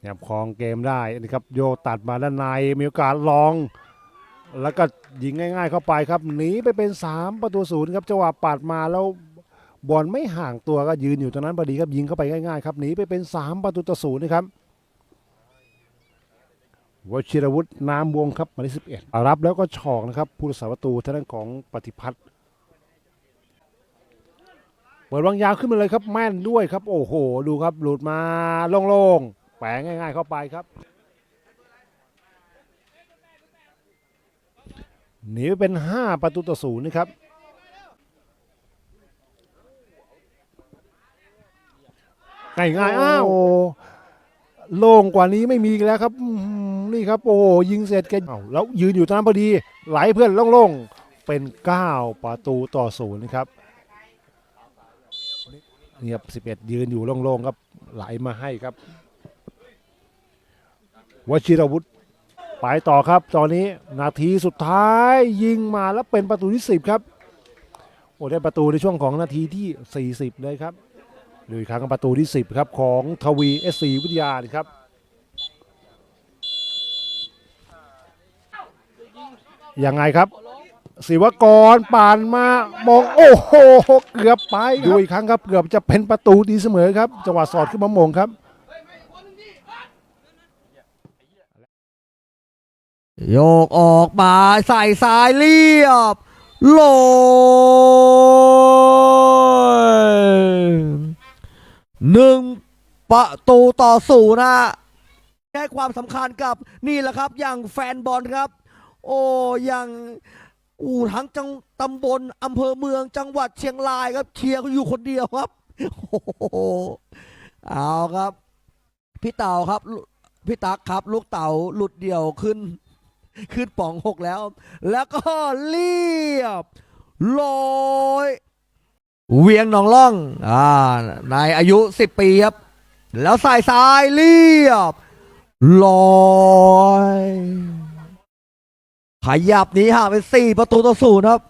เนี่ยครองเกมได้นะครับโยตัดมาด้านในมีโอกาสลอง แล้วก็ยิงง่าย ๆ เข้าไปครับหนีไปเป็น 3 ประตูศูนย์ครับจังหวะปัดมาแล้วบอลไม่ห่างตัวก็ยืนอยู่ตรงนั้นพอดีครับยิงเข้าไปง่ายๆครับหนีไปเป็น 3 ประตูต่อศูนย์นะครับวชิรวุฒินามวงครับมายเลขสิบเอ็ดรับแล้วก็ฉอกนะครับผู้รักษาประตูทางด้านของปฏิพัฒน์เปิดวางยาวขึ้นมาเลยครับแม่นด้วยครับ โอ้โห ดูครับหลุดมาโล่งๆ แปะง่ายๆเข้าไปครับหนีไปเป็น 5 ประตูต่อศูนย์นะครับ ง่ายง่ายๆอ้าวโล่งกว่านี้ไม่มีอีกแล้วครับอื้อหือนี่ครับ โอ้โหยิงเสร็จแกันแล้วยืนอยู่ตรงนั้นพอดี ไหลเพื่อนโล่งๆ เป็น 9 ประตูต่อศูนย์นะครับเงียบ11 ยืนอยู่โล่งๆครับ ไหลมาให้ครับ วชิรวุฒิไปต่อครับ ตอนนี้นาทีสุดท้ายยิงมาแล้วเป็นประตูที่ 10 ครับโอ้ได้ประตูในช่วงของนาทีที่ 40 เลยครับดูอีกครั้งประตูที่ 10 ครับ ของทวีเอสซีวิทยานครับยังไงครับศิวกรป่านมามองโอ้โหเกือบไปดูอีกครั้งครับ เกือบจะเป็นประตูดีเสมอครับจังหวะสอดขึ้นมามงครับ โยกออกมาใส่สายเรียบโลยหนึ่งประตูต่อศูนย์นะให้ความสำคัญกับนี่แหละครับอย่างแฟนบอลครับ โอ้อย่างอู้ทั้งจังตำบลอำเภอเมืองจังหวัดเชียงรายครับ เชียร์อยู่คนเดียวครับโอ้โหเอาครับ พี่เต่าครับ พี่ตักครับ ลูกเต่าหลุดเดี่ยวขึ้น ขึ้นป่องหกแล้ว แล้วก็เรียบลอยเวียงหนองล่องอ่านายอายุ 10 ปีครับ แล้วสายซ้ายเรียบลอยขยับหนี้ห่างเป็น4ประตูต่อศูนย์ครับ